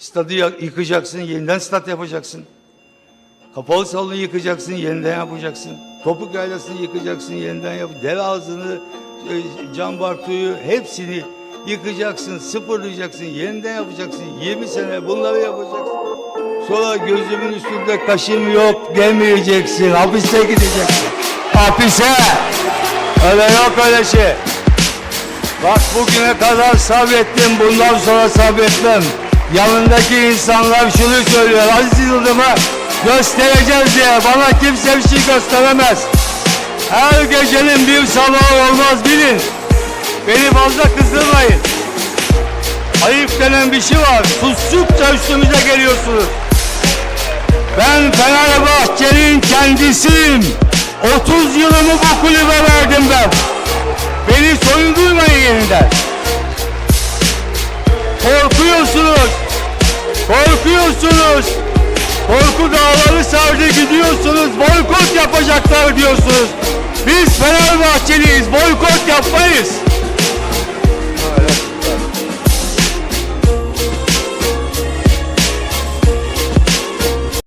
Stadı yıkacaksın, yeniden stat yapacaksın. Kapalı salonu yıkacaksın, yeniden yapacaksın. Topuk yaylasını yıkacaksın, yeniden yap. Dere ağzını, e, cam bartuyu hepsini yıkacaksın, sıfırlayacaksın, yeniden yapacaksın. 20 sene bunları yapacaksın. Sonra gözümün üstünde kaşım yok demeyeceksin. Hapiste gideceksin. Hapise. Öyle yok öyle şey. Bak bugüne kadar sabrettim, bundan sonra sabretmem. Yanındaki insanlar şunu söylüyor, Aziz Yıldırım'a göstereceğiz diye bana kimse bir şey gösteremez. Her gecenin bir sabahı olmaz bilin. Beni fazla kızdırmayın. Ayıp denen bir şey var. Sustukça üstümüze geliyorsunuz. Ben Fenerbahçe'nin kendisiyim. 30 yılımı bu kulübe verdim ben. Beni soyundurmayın yeniden. Korkuyorsunuz. Korkuyorsunuz. Korku dağları sardı gidiyorsunuz. Boykot yapacaklar diyorsunuz. Biz Fenerbahçeliyiz. Boykot yapmayız.